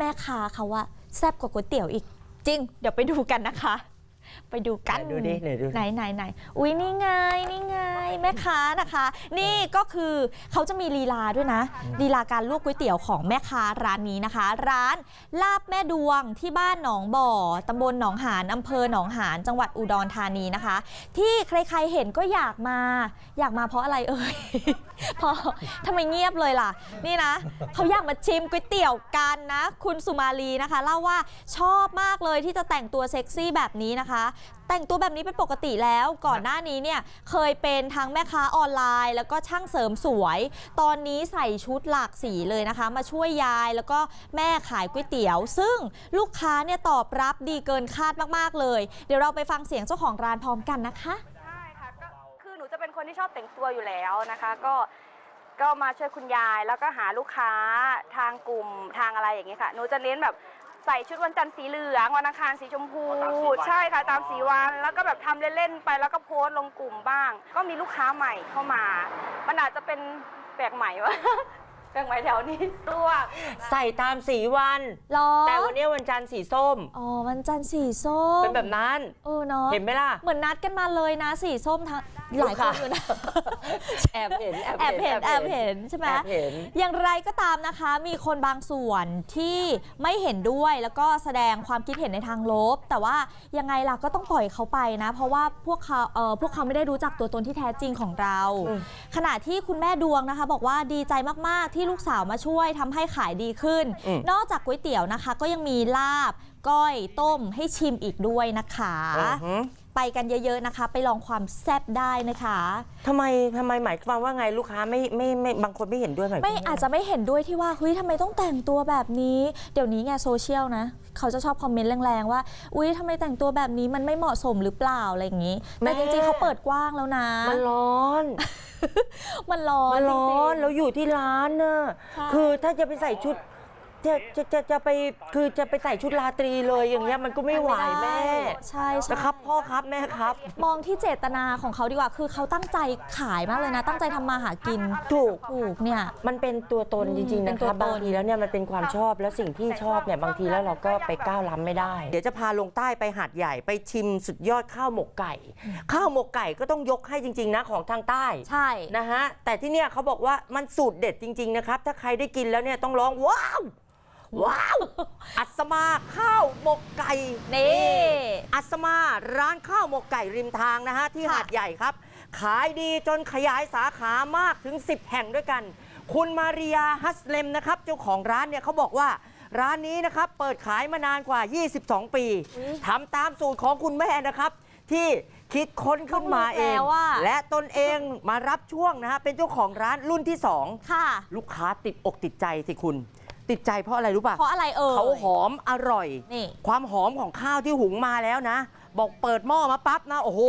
แม่ค้าเขาว่าแซ่บกว่าก๋วยเตี๋ยวอีกจริง เดี๋ยวไปดูกันนะคะ ไปดูกันไหนดูดิไหนดูดิไหนไหนไหนอุ้ยนี่ไงนี่ไงแม่ค้านะคะ นี่ก็คือเขาจะมีลีลาด้วยนะลีลาการลวกก๋วยเตี๋ยวของแม่ค้าร้านนี้นะคะ ร้านลาบแม่ดวงที่บ้านหนองบ่อตำบลหนองหานอำเภอหนองหานจังหวัดอุดรธานีนะคะ ที่ใครๆเห็นก็อยากมา อยากมาเพราะอะไรเอ่ยเพราะทำไมเงียบเลยล่ะ นี่นะ เขาอยากมาชิมก๋วยเตี๋ยวกันนะ คุณสุมาลีนะคะ เล่าว่าชอบมากเลยที่จะแต่งตัวเซ็กซี่แบบนี้นะคะแต่งตัวแบบนี้เป็นปกติแล้วก่อนหน้านี้เนี่ยเคยเป็นทั้งแม่ค้าออนไลน์ แล้วก็ช่างเสริมสวย ตอนนี้ใส่ชุดหลากสีเลยนะคะ มาช่วยยายแล้วก็แม่ขายก๋วยเตี๋ยว ซึ่งลูกค้าเนี่ยตอบรับดีเกินคาดมากๆเลย เดี๋ยวเราไปฟังเสียงเจ้าของร้านพร้อมกันนะคะ ใช่ค่ะก็คือหนูจะเป็นคนที่ชอบแต่งตัวอยู่แล้วนะคะ ก็ก็มาช่วยคุณยายแล้วก็หาลูกค้าทางกลุ่มทางอะไรอย่างเงี้ยค่ะ หนูจะเน้นแบบ ใส่ชุดวันจันทร์สีเหลืองวันอังคารสีชมพูใช่ค่ะตามสีวัน แล้วก็แบบทำเล่นๆไปแล้วก็โพสต์ลงกลุ่มบ้าง ก็มีลูกค้าใหม่เข้ามา มันอาจจะเป็นแปลกใหม่วะ แปลกใหม่แถวนี้ลวกใส่ตามสีวันรอแต่วันนี้วันจันทร์สีส้ม อ๋อมันจันทร์สีส้มเป็นแบบนั้น เออเนาะเห็นไหมล่ะ เหมือนนัดกันมาเลยนะสีส้มทั้งหลายคนอยู่นะ แอบเห็นแอบเห็นแอบเห็นใช่ไหมแอบเห็น อย่างไรก็ตามนะคะ มีคนบางส่วนที่ไม่เห็นด้วยแล้วก็แสดงความคิดเห็นในทางลบ แต่ว่ายังไงล่ะก็ต้องปล่อยเขาไปนะ เพราะว่าพวกเขาเอ่อพวกเขาไม่ได้รู้จักตัวตนที่แท้จริงของเราอืมขณะที่คุณแม่ดวงนะคะ บอกว่าดีใจมากๆที่ลูกสาวมาช่วยทำให้ขายดีขึ้น อืม นอกจากก๋วยเตี๋ยวนะคะ ก็ยังมีลาบ ก้อยต้มให้ชิมอีกด้วยนะคะ อือหือ ไปกันเยอะๆนะคะ ไปลองความแซ่บได้นะคะ ทำไมทำไมหมายความว่าไงลูกค้าไม่ไม่ไม่บางคนไม่เห็นด้วยหมายความไม่ว่าอาจจะไม่เห็นด้วยที่ว่าเฮ้ยทำไมต้องแต่งตัวแบบนี้ เดี๋ยวนี้ไงโซเชียลนะ เขาจะชอบคอมเมนต์แรงๆว่า อุ้ยทำไมแต่งตัวแบบนี้มันไม่เหมาะสมหรือเปล่าอะไรอย่างนี้ แต่จริงๆเขาเปิดกว้างแล้วนะ มันร้อน มันร้อนมันร้อนจงๆเราอยู่ที่ร้านน่ะใช่ คือถ้าจะไปใส่ชุด จะจะจะจะไปคือจะไปใส่ชุดราตรีเลยอย่างเงี้ยมันก็ไม่ไหวแม่ใช่ใช่นะครับพ่อครับแม่ครับ มองที่เจตนาของเขาดีกว่า คือเขาตั้งใจขายมากเลยนะ ตั้งใจทำมาหากินถูกถูกเนี่ย มันเป็นตัวตนอืมจริงๆเป็นนะตัควรับตนบางทีแล้วเนี่ยมันเป็นความชอบแล้วสิ่งที่ชอบเนี่ยบางทีแล้วเราก็ไปก้าวล้ำไม่ได้ เดี๋ยวจะพาลงใต้ไปหาดใหญ่ไปชิมสุดยอดข้าวหมกไก่ ข้าวหมกไก่ก็ต้องยกให้จริง ๆนะของทางใต้ใช่นะฮะแต่ที่เนี่ยเขาบอกว่ามันสูตรเด็ดจริง ๆนะครับ ถ้าใครได้กินแล้วเนี่ยต้องร้องว้าว ว้าว อัศมาข้าวหมกไก่นี่อัศมาร้านข้าวหมกไก่ริมทางนะฮะที่ค่ะหาดใหญ่ครับ ขายดีจนขยายสาขามากถึง 10 แห่งด้วยกัน คุณมาริยาฮัสเลมนะครับเจ้าของร้านเนี่ยเขาบอกว่าร้านนี้นะครับเปิดขายมานานกว่า 22 ปีทำตามสูตรของคุณแม่นะครับ ที่คิดค้นขึ้นมาเองต้องรู้แล้วอะและตนเองมารับช่วงนะฮะเป็นเจ้าของร้านรุ่นที่ 2 ค่ะ ลูกค้าติดอกติดใจสิคุณ ติดใจเพราะอะไรรู้ป่ะเพราะอะไรเอ่ยเขาหอมอร่อยนี่ความหอมของข้าวที่หุงมาแล้วนะ บอกเปิดหม้อมาปั๊บนะโอ้โห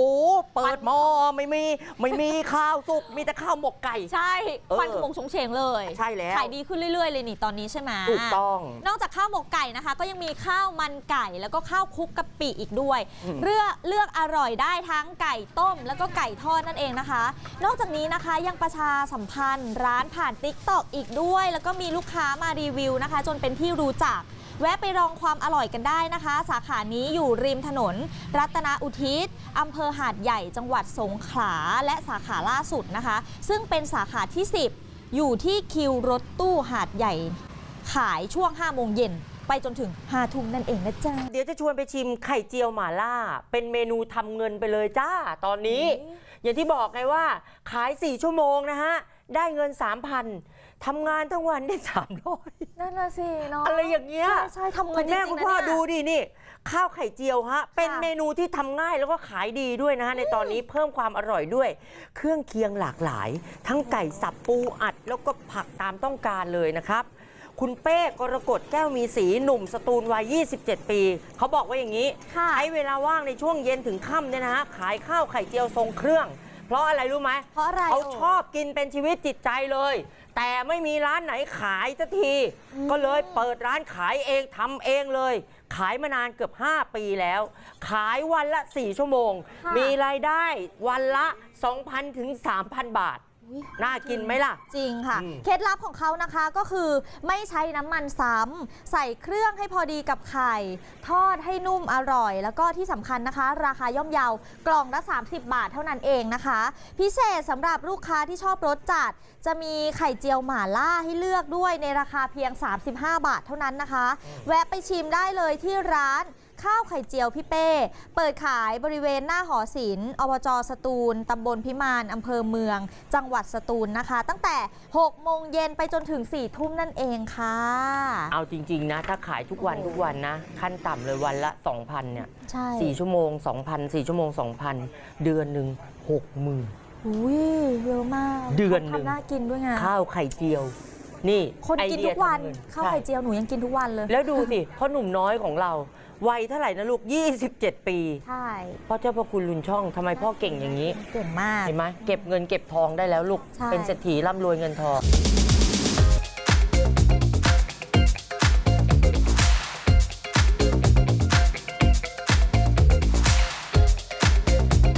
เปิดหม้อไม่มีไม่มีข้าวสุกมีแต่ข้าวหมกไก่ ใช่เออควันขโมงชงเฉงเลยใช่แล้วขายดีขึ้นเรื่อย ๆ เลยนี่ตอนนี้ใช่ไหมถูกต้อง นอกจากข้าวหมกไก่นะคะ ก็ยังมีข้าวมันไก่แล้วก็ข้าวคลุกกะปิอีกด้วยอืม เลือกเลือกอร่อยได้ทั้งไก่ต้ม แล้วก็ไก่ทอดนั่นเองนะคะ นอกจากนี้นะคะยังประชาสัมพันธ์ร้านผ่านติ๊กตอกอีกด้วย แล้วก็มีลูกค้ามารีวิวนะคะ จนเป็นที่รู้จัก แวะไปลองความอร่อยกันได้นะคะ สาขานี้อยู่ริมถนน รัตนาอุทิศอำเภอหาดใหญ่จังหวัดสงขลาและสาขาล่าสุดนะคะ ซึ่งเป็นสาขาที่ 10 อยู่ที่คิวรถตู้หาดใหญ่ ขายช่วง5โมงเย็นไปจนถึง5ทุ่มนั่นเองนะจ๊ะ เดี๋ยวจะชวนไปชิมไข่เจียวหม่าล่า เป็นเมนูทำเงินไปเลยจ้า ตอนนี้ อย่างที่บอกไงว่า ขาย 4 ชั่วโมงนะฮะ ได้เงิน 3,000 ทำงานทั้งวันได้300นั่นน่ะสิเนาะอะไรอย่างเงี้ยใช่ใช่ทำเงิคุนณจแม่ริงๆคุณนะพ่อเนี่ย ดูดินี่ ข้าวไข่เจียวฮะ เป็นเมนูที่ทำง่ายแล้วก็ขายดีด้วยนะฮะ ในตอนนี้เพิ่มความอร่อยด้วย เครื่องเคียงหลากหลาย ทั้งไก่สับปูอัด แล้วก็ผักตามต้องการเลยนะครับ คุณเป้กรกฎแก้วมีสีหนุ่มสตูลวัย 27 ปี เขาบอกว่าอย่างนี้ ค่ะ ใช้เวลาว่างในช่วงเย็นถึงค่ำเนี่ยนะฮะ ขายข้าวไข่เจียวทรงเครื่อง เพราะอะไรรู้ไหมเพราะอะไรเขาเอ่ยชอบกินเป็นชีวิตจิตใจเลย แต่ไม่มีร้านไหนขายสักที ก็เลยเปิดร้านขายเองทำเองเลย ขายมานานเกือบ 5 ปีแล้ว ขายวันละ 4 ชั่วโมงค่ะมีรายได้วันละ 2,000ถึง3,000 บาทอุ๊ย น่ากินไหมล่ะ จริงค่ะอืมเคล็ดลับของเขานะคะก็คือไม่ใช้น้ำมันซ้ำใส่เครื่องให้พอดีกับไข่ ทอดให้นุ่มอร่อย แล้วก็ที่สำคัญนะคะ ราคาย่อมเยาวกล่องละ 30 บาทเท่านั้นเองนะคะ พิเศษสำหรับลูกค้าที่ชอบรสจัด จะมีไข่เจียวหม่าล่าให้เลือกด้วยในราคาเพียง 35 บาทเท่านั้นนะคะ แวะไปชิมได้เลยที่ร้าน ข้าวไข่เจียวพี่เป้ เปิดขายบริเวณหน้าหอศิลป์อบจสตูลตำบลพิมานอำเภอเมือง จังหวัดสตูลนะคะ ตั้งแต่ 6 โมงเย็นไปจนถึง 4 ทุ่มนั่นเองค่ะ เอาจริง ๆ นะ ถ้าขายทุกวันทุกวันนะ ขั้นต่ำเลยวันละ 2,000 เนี่ยใช่สี่ชั่วโมง 2,000 4ชั่วโมง 2,000 เดือนหนึ่ง60,000อุ้ยเยอะมากเดือนหนึ่งทำน่ากินด้วยไงข้าวไข่เจียว นี่คนไอกินเดีทุยกวันทำเงิข้าวไข่ใช่เจียวหนูยังกินทุกวันเลยแล้วดูสิพ่อหนุ่มน้อยของเรา วัยเท่าไหร่นะลูก 27 ปีใช่พ่อเจ้าพระคุณลุนช่องทำไมพ่อเก่งอย่างนี้ เก่งมาก เห็นไหมเก็บเงินเก็บทองได้แล้วลูก ใช่ เป็นเศรษฐีร่ำรวยเงินทองใ